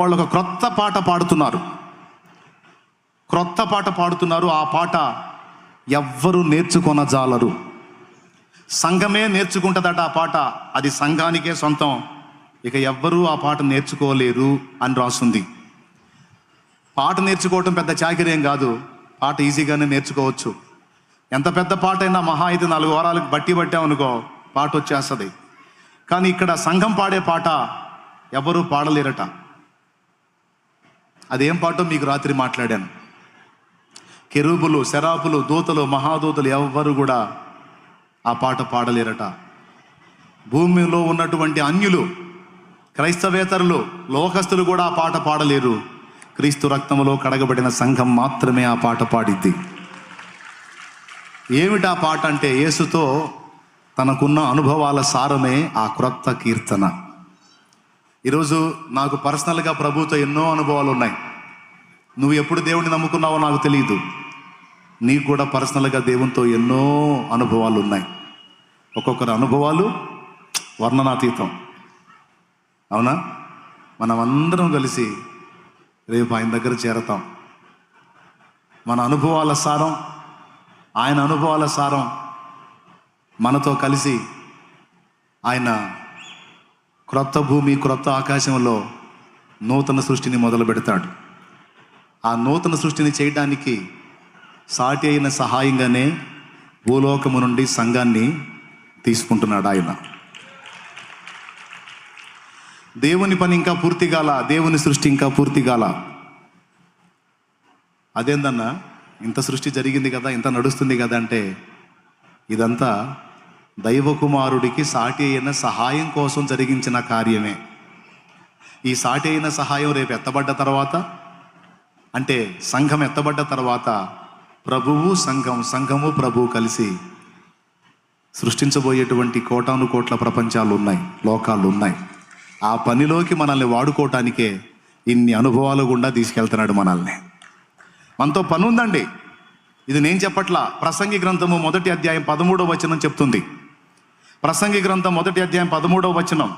వాళ్ళు ఒక క్రొత్త పాట పాడుతున్నారు. క్రొత్త పాట పాడుతున్నారు. ఆ పాట ఎవ్వరు నేర్చుకొనజాలరు సంఘమే నేర్చుకుంటుందట ఆ పాట. అది సంఘానికే సొంతం. ఇక ఎవ్వరూ ఆ పాట నేర్చుకోలేరు అని రాస్తుంది. పాట నేర్చుకోవటం పెద్ద చాకర్యం కాదు. పాట ఈజీగానే నేర్చుకోవచ్చు. ఎంత పెద్ద పాట అయినా మహా అయితే నాలుగు వారాలకు బట్టి పట్టామనుకో పాట వచ్చేస్తుంది. కానీ ఇక్కడ సంఘం పాడే పాట ఎవరూ పాడలేరట. అదేం పాటో మీకు రాత్రి మాట్లాడాను. కెరూబులు శరాపులు దూతలు మహాదూతలు ఎవ్వరు కూడా ఆ పాట పాడలేరట. భూమిలో ఉన్నటువంటి అన్యులు క్రైస్తవేతరులు లోకస్తులు కూడా ఆ పాట పాడలేరు. క్రీస్తు రక్తంలో కడగబడిన సంఘం మాత్రమే ఆ పాట పాడిద్ది. ఏమిటి ఆ పాట అంటే యేసుతో తనకున్న అనుభవాల సారమే ఆ క్రొత్త కీర్తన. ఈరోజు నాకు పర్సనల్గా ప్రభుతో ఎన్నో అనుభవాలు ఉన్నాయి నువ్వు ఎప్పుడు దేవుడిని నమ్ముకున్నావో నాకు తెలియదు. నీకు కూడా పర్సనల్గా దేవునితో ఎన్నో అనుభవాలు ఉన్నాయి ఒక్కొక్కరి అనుభవాలు వర్ణనాతీతం. అవునా? మనం అందరం కలిసి రేపు ఆయన దగ్గర చేరతాం. మన అనుభవాల సారం ఆయన అనుభవాల సారం మనతో కలిసి ఆయన క్రొత్త భూమి క్రొత్త ఆకాశంలో నూతన సృష్టిని మొదలు పెడతాడు. ఆ నూతన సృష్టిని చేయడానికి సాటి అయిన సహాయంగానే భూలోకము నుండి సంఘాన్ని తీసుకుంటున్నాడు ఆయన. దేవుని పని ఇంకా పూర్తి కాల దేవుని సృష్టి ఇంకా పూర్తి కాల. అదేందన్నా ఇంత సృష్టి జరిగింది కదా ఇంత నడుస్తుంది కదా అంటే ఇదంతా దైవకుమారుడికి సాటి అయిన సహాయం కోసం జరిగించిన కార్యమే. ఈ సాటి అయిన సహాయం రేపు ఎత్తబడ్డ తర్వాత అంటే సంఘం ఎత్తబడ్డ తర్వాత ప్రభువు సంఘం సంఘము ప్రభువు కలిసి సృష్టించబోయేటువంటి కోటాను కోట్ల ప్రపంచాలు ఉన్నాయి లోకాలు ఉన్నాయి. ఆ పనిలోకి మనల్ని వాడుకోవటానికే ఇన్ని అనుభవాలు గుండా తీసుకెళ్తున్నాడు మనల్ని. మనతో పని ఉందండి ఇది నేను చెప్పట్లా ప్రసంగి గ్రంథము మొదటి అధ్యాయం పదమూడవ వచనం చెప్తుంది. ప్రసంగి గ్రంథం మొదటి అధ్యాయం పదమూడవ వచనం.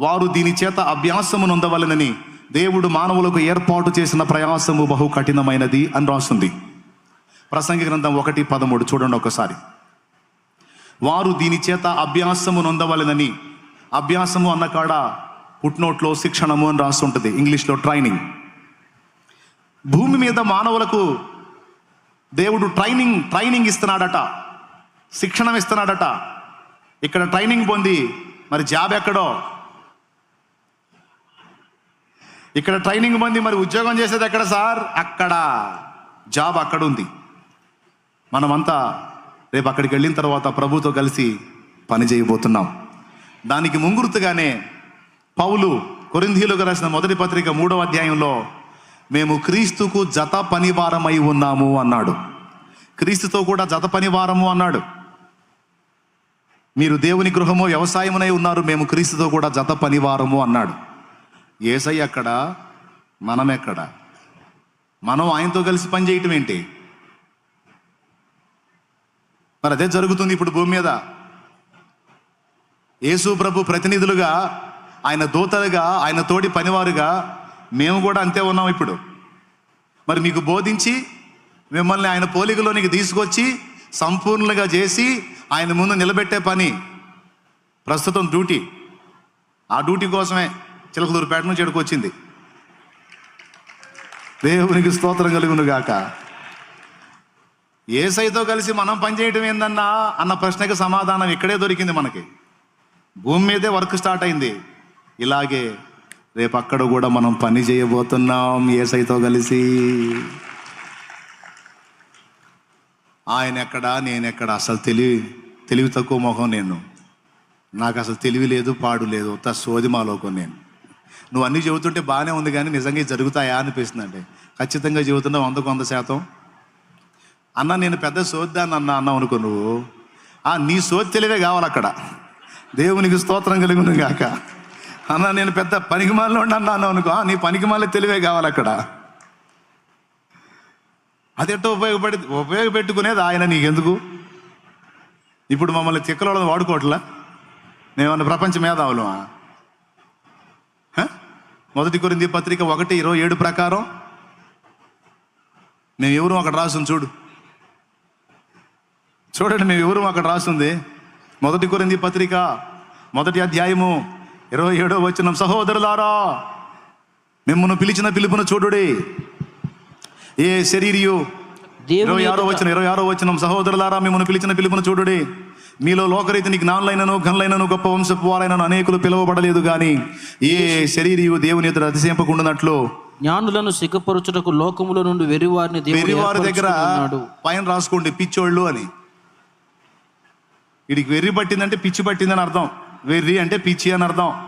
వారు దీని చేత అభ్యాసము నొందవలనని దేవుడు మానవులకు ఏర్పాటు చేసిన ప్రయాసము బహు కఠినమైనది అని రాస్తుంది ప్రసంగి గ్రంథం ఒకటి పదమూడు చూడండి ఒకసారి. వారు దీని చేత అభ్యాసము నొందవలనని అభ్యాసము అన్న కాడ పుట్నోట్లో శిక్షణము అని రాస్తుంటుంది ఇంగ్లీష్లో ట్రైనింగ్. భూమి మీద మానవులకు దేవుడు ట్రైనింగ్ ట్రైనింగ్ ఇస్తున్నాడట శిక్షణం ఇస్తున్నాడట ఇక్కడ ట్రైనింగ్ పొంది మరి జాబ్ ఎక్కడో? ఇక్కడ ట్రైనింగ్ పొంది మరి ఉద్యోగం చేసేది ఎక్కడ సార్? అక్కడ. జాబ్ అక్కడ ఉంది మనమంతా రేపు అక్కడికి వెళ్ళిన తర్వాత ప్రభుతో కలిసి పని చేయబోతున్నాం. దానికి ముంగుర్తుగానే పౌలు కొరింధీలకు రాసిన మొదటి పత్రిక మూడవ అధ్యాయంలో మేము క్రీస్తుకు జత పనివారమై ఉన్నాము అన్నాడు. క్రీస్తుతో కూడా జత పనివారము అన్నాడు. మీరు దేవుని గృహము వ్యవసాయమునై ఉన్నారు మేము క్రీస్తుతో కూడా జత పనివారము అన్నాడు. ఏసై అక్కడ మనం ఎక్కడ? మనం ఆయనతో కలిసి పని చేయటం ఏంటి? మరి అదే జరుగుతుంది ఇప్పుడు భూమి మీద. యేసు ప్రభు ప్రతినిధులుగా ఆయన దూతలుగా ఆయన తోడి పనివారుగా మేము కూడా అంతే ఉన్నాం ఇప్పుడు. మరి మీకు బోధించి మిమ్మల్ని ఆయన పోలికలోనికి తీసుకొచ్చి సంపూర్ణంగా చేసి ఆయన ముందు నిలబెట్టే పని ప్రస్తుతం డ్యూటీ. ఆ డ్యూటీ కోసమే చిలకలూరుపేట నుంచి ఇక్కడికి వచ్చింది. దేవునికి స్తోత్రం కలుగును గాక ఏసైతో కలిసి మనం పనిచేయటం ఏందన్నా అన్న ప్రశ్నకి సమాధానం ఇక్కడే దొరికింది మనకి. భూమి మీదే వర్క్ స్టార్ట్ అయింది. ఇలాగే రేపు అక్కడ కూడా మనం పని చేయబోతున్నాం ఏసైతో కలిసి. ఆయన ఎక్కడా నేను ఎక్కడ అసలు తెలివి తెలివి తక్కువ మొహం నేను. నాకు అసలు తెలివి లేదు పాడు లేదు. ఉత్త సోది మాలోకం నేను. నువ్వు అన్నీ చెబుతుంటే బాగానే ఉంది కానీ నిజంగా జరుగుతాయా అనిపిస్తుంది అండి. ఖచ్చితంగా చెబుతున్నావు వందకు వంద శాతం. అన్న నేను పెద్ద సోద్దాన్ని అన్న అన్నావు అనుకో నువ్వు. ఆ నీ సోది తెలివే కావాలి అక్కడ. దేవునికి స్తోత్రం కలిగిన గాక. అన్న నేను పెద్ద పనికిమాలలో అన్నాను అనుకో. నీ నీ పనికిమాల తెలివే కావాలి అక్కడ. అది ఎట్టో ఉపయోగపడి ఉపయోగపెట్టుకునేది ఆయన నీకెందుకు? ఇప్పుడు మమ్మల్ని చిక్కలోళ్ళని వాడుకోవట్లా? మేమన్నా ప్రపంచ మేధావులమా? మొదటి కొరింది పత్రిక ఒకటి ఇరవై ఏడు ప్రకారం? మేము ఎవరు అక్కడ రాసింది చూడు. చూడండి మేము ఎవరు అక్కడ రాస్తుంది మొదటి కొరింది పత్రిక మొదటి అధ్యాయము ఇరవై ఏడో వచ్చిన సహోదరులారా మిమ్మల్ని పిలిచిన పిలుపును చూడుడి. ఏ శరీరియు? ఇరవై ఆరో వచ్చిన ఇరవై ఆరో వచ్చిన సహోదరులారా మిమ్మల్ని పిలిచిన పిలుపును చూడుడి. మీలో లోకరీతిని జ్ఞానులైనను ఘనులైనను గొప్ప వంశపు వారైనను అనేకులు పిలువబడలేదు కానీ ఏ శరీరియు దేవుని ఎదురు అతిశయింపకుండానట్లు? జ్ఞానులను సిగ్గుపరచుటకు లోకములో నుండి వెరివారిని దేవుడు వెర్రివారి దగ్గర. పైన రాసుకోండి పిచ్చోళ్ళు అని. వీడికి వెర్రి పట్టిందంటే పిచ్చి పట్టిందని అర్థం. వెర్రి అంటే పిచ్చి అని అర్థం.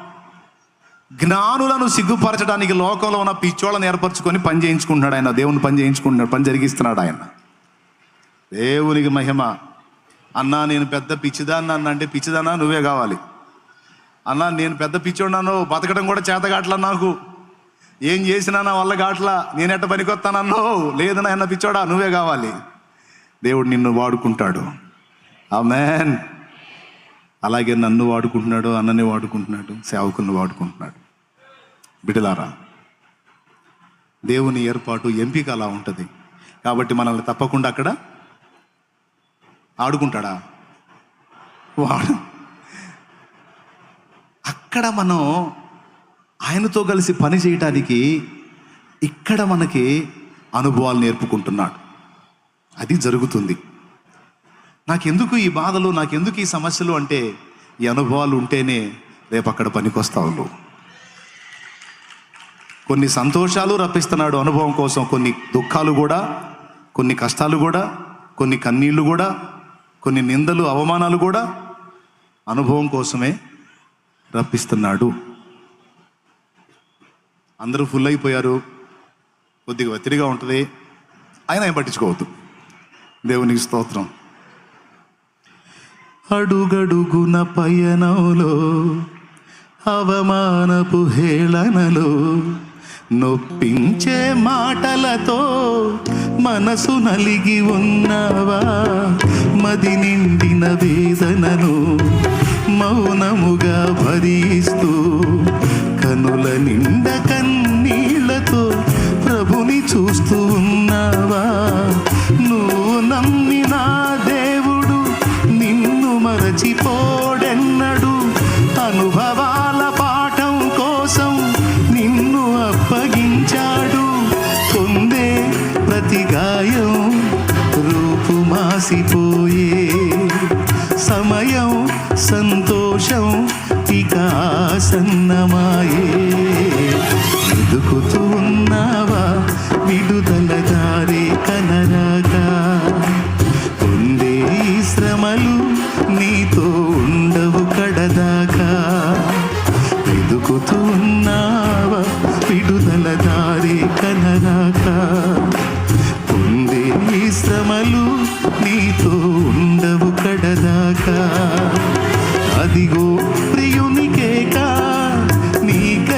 జ్ఞానులను సిగ్గుపరచడానికి లోకంలో ఉన్న పిచ్చోళ్ళని ఏర్పరచుకొని పని చేయించుకుంటున్నాడు ఆయన. దేవుని పని చేయించుకుంటున్నాడు పని జరిగిస్తున్నాడు ఆయన. దేవునికి మహిమ. అన్నా నేను పెద్ద పిచ్చిదాన్ని అన్న అంటే పిచ్చిదానా నువ్వే కావాలి. అన్నా నేను పెద్ద పిచ్చోడినాను బతకడం కూడా చేతగాట్లా నాకు. ఏం చేసినా నా వల్ల గాట్లా నేను ఎట్ట పనికొస్తానన్నో లేదు నాయన పిచ్చోడా నువ్వే కావాలి. దేవుడు నిన్ను వాడుకుంటాడు. అమెన్ అలాగే నన్ను వాడుకుంటున్నాడు అన్నని వాడుకుంటున్నాడు సేవకులను వాడుకుంటున్నాడు. బిడలారా దేవుని ఏర్పాటు ఎంపిక అలా ఉంటుంది. కాబట్టి మనల్ని తప్పకుండా అక్కడ ఆడుకుంటాడా? వాడు అక్కడ మనం ఆయనతో కలిసి పని చేయటానికి ఇక్కడ మనకి అనుభవాలు నేర్పుకుంటున్నాడు. అది జరుగుతుంది. నాకెందుకు ఈ బాధలు నాకెందుకు ఈ సమస్యలు అంటే ఈ అనుభవాలు ఉంటేనే రేపు అక్కడ పనికొస్తావు నువ్వు. కొన్ని సంతోషాలు రప్పిస్తున్నాడు అనుభవం కోసం కొన్ని దుఃఖాలు కూడా కొన్ని కష్టాలు కూడా కొన్ని కన్నీళ్ళు కూడా కొన్ని నిందలు అవమానాలు కూడా అనుభవం కోసమే రప్పిస్తున్నాడు. అందరూ ఫుల్ అయిపోయారు. కొద్దిగా ఒత్తిడిగా ఉంటుంది. ఆయన ఏం పట్టించుకోవద్దు. దేవునికి స్తోత్రం. అడుగడుగున పయనంలో అవమానపు హేళనలో నొప్పించే మాటలతో మనసు నలిగి ఉన్నావా? మది నిండిన వేదనను మౌనముగా భరిస్తూ కనుల నిండ కన్నీళ్ళతో ప్రభుని చూస్తూ ఉన్నావా? నువ్వు నమ్మిన దేవుడు నిన్ను మరచిపో పోయే సమయం సంతోషం ఇక ఆసన్నమాయే. ఎదుకుతూ ఉన్నావా విడుదల దారి కనరా?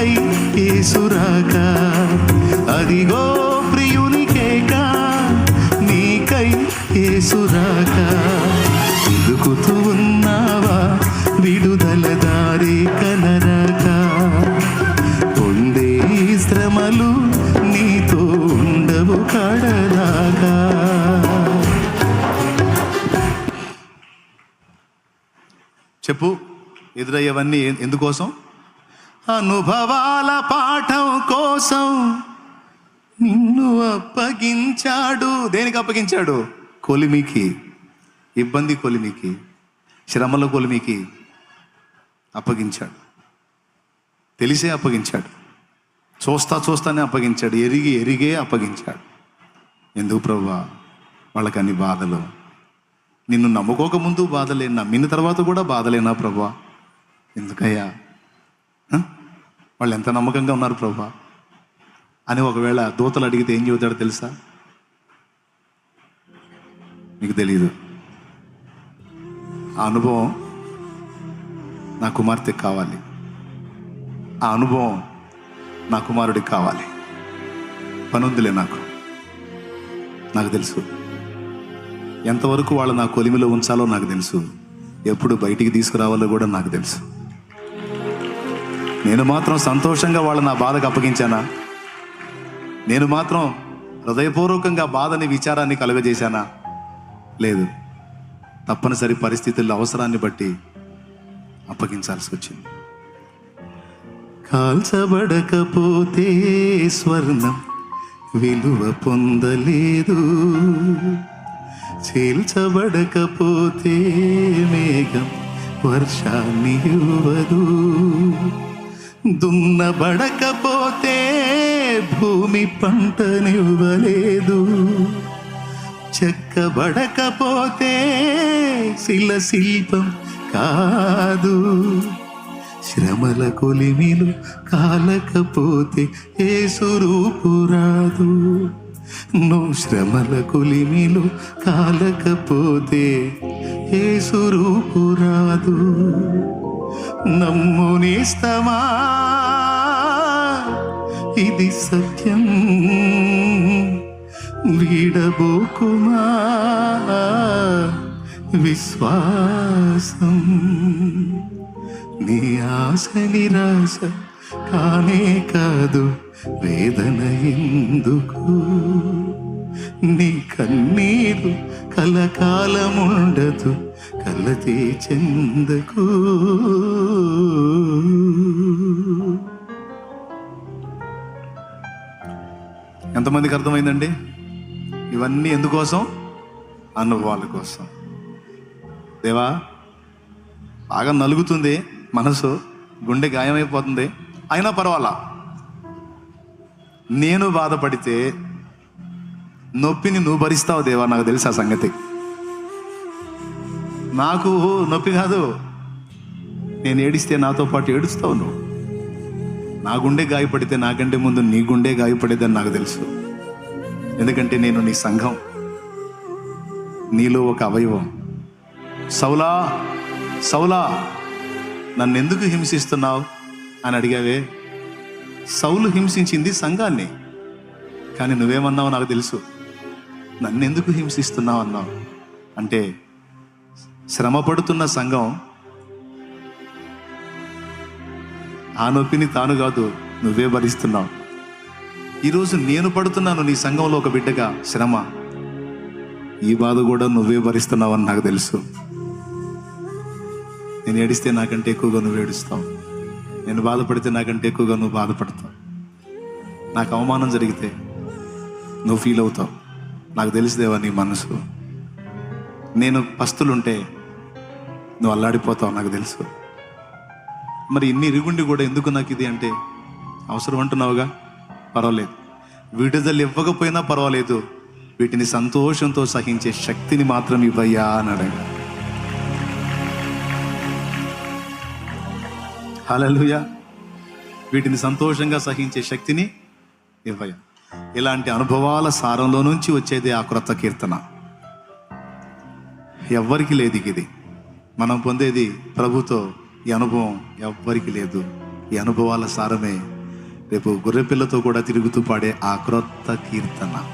నీకై ఏసురాక. అదిగో ప్రియునికేకా నీకై ఏసురాక. వెతుకుతూ ఉన్నావా విడుదల దారి కనరాక. పొందే శ్రమలు నీతో ఉండవు కడదాకా చెప్పు ఎదురయ్యేవన్నీ ఎందుకోసం? అనుభవాల పాఠం కోసం నిన్ను అప్పగించాడు. దేనికి అప్పగించాడు? కొలిమికి. ఇబ్బంది కొలిమికి. శ్రమల కొలిమికి అప్పగించాడు. తెలిసే అప్పగించాడు. చూస్తా చూస్తానే అప్పగించాడు. ఎరిగి ఎరిగే అప్పగించాడు. ఎందుకు ప్రభా వాళ్ళకి అన్ని బాధలు. నిన్ను నమ్ముకోకముందు బాధలే నమ్మిన తర్వాత కూడా బాధలేనా ప్రభా ఎందుకయ్యా? వాళ్ళు ఎంత నమ్మకంగా ఉన్నారు ప్రభా? అని ఒకవేళ దూతలు అడిగితే ఏం చెబుతాడో తెలుసా? మీకు తెలియదు ఆ అనుభవం నా కుమార్తెకి కావాలి. ఆ అనుభవం నా కుమారుడికి కావాలి. పనుందిలే నాకు. నాకు తెలుసు. ఎంతవరకు వాళ్ళు నా కొలిమిలో ఉంచాలో నాకు తెలుసు. ఎప్పుడు బయటికి తీసుకురావాలో కూడా నాకు తెలుసు. నేను మాత్రం సంతోషంగా వాళ్ళని నా బాధకు అప్పగించానా? నేను మాత్రం హృదయపూర్వకంగా బాధని విచారాన్ని కలుగజేశానా? లేదు. తప్పనిసరి పరిస్థితుల్లో అవసరాన్ని బట్టి అప్పగించాల్సి వచ్చింది. కాల్చబడకపోతే స్వర్ణం విలువ పొందలేదు. చీల్చబడకపోతే మేఘం వర్షాన్ని ఇవ్వదు. దున్నబడకపోతే భూమి పంటనివ్వలేదు చెక్కబడకపోతే శిల శిల్పం కాదు. శ్రమల కొలిమిలు కాలకపోతే ఏ సురూపు రాదు. నువ్వు శ్రమల కొలిమిలు కాలకపోతే ఏ సురూపు రాదు. నమ్మునిస్తమా? ఇది సత్యం. వీడబోకుమా? విశ్వాసం. నీ ఆశ నిరాశ కానే కాదు వేదన ఎందుకు? నీ కన్నీరు కలకాలముండదు కలతి చెందకు. ఎంతమందికి అర్థమైందండి? ఇవన్నీ ఎందుకోసం? అనుభవాల కోసం. దేవా బాగా నలుగుతుంది మనసు గుండె గాయమైపోతుంది. అయినా పర్వాలా? నేను బాధపడితే నొప్పిని నువ్వు భరిస్తావు దేవా నాకు తెలుసు ఆ సంగతి. నాకు నొప్పి కాదు. నేను ఏడిస్తే నాతో పాటు ఏడుస్తావు నువ్వు. నా గుండె గాయపడితే నాకంటే ముందు నీ గుండె గాయపడేదని నాకు తెలుసు. ఎందుకంటే నేను నీ సంఘం. నీలో ఒక అవయవం. సౌలా సౌలా నన్ను ఎందుకు హింసిస్తున్నావు? అని అడిగావే. సౌలు హింసించింది సంఘాన్ని. కానీ నువ్వేమన్నావు నాకు తెలుసు. నన్నెందుకు హింసిస్తున్నావు అన్నావు? అంటే శ్రమ పడుతున్న సంఘం ఆ నొప్పిని తాను కాదు నువ్వే భరిస్తున్నావు. ఈరోజు నేను పడుతున్నాను నీ సంఘంలో ఒక బిడ్డగా శ్రమ. ఈ బాధ కూడా నువ్వే భరిస్తున్నావు అని నాకు తెలుసు. నేను ఏడిస్తే నాకంటే ఎక్కువగా నువ్వు ఏడుస్తావు. నేను బాధపడితే నాకంటే ఎక్కువగా నువ్వు బాధపడతావు. నాకు అవమానం జరిగితే నువ్వు ఫీల్ అవుతావు. నాకు తెలిసిదేవా నీ మనసు. నేను పస్తులుంటే నువ్వు అల్లాడిపోతావు నాకు తెలుసు. మరి ఇన్ని ఇరుగుండి కూడా ఎందుకు నాకు ఇది అంటే? అవసరం అంటున్నావుగా? పర్వాలేదు. విడుదల ఇవ్వకపోయినా పర్వాలేదు. వీటిని సంతోషంతో సహించే శక్తిని మాత్రం ఇవ్వయ్యా అని అడగ హలలుయా వీటిని సంతోషంగా సహించే శక్తిని ఇవ్వయ్యా. ఇలాంటి అనుభవాల సారంలో నుంచి వచ్చేది ఆ క్రొత్త కీర్తన. ఎవ్వరికి లేదు ఇది. మనం పొందేది ప్రభుతో ఈ అనుభవం ఎవ్వరికి లేదు. ఈ అనుభవాల సారమే రేపు గొర్రెపిల్లతో కూడా తిరుగుతూ పాడే ఆ క్రొత్త కీర్తన.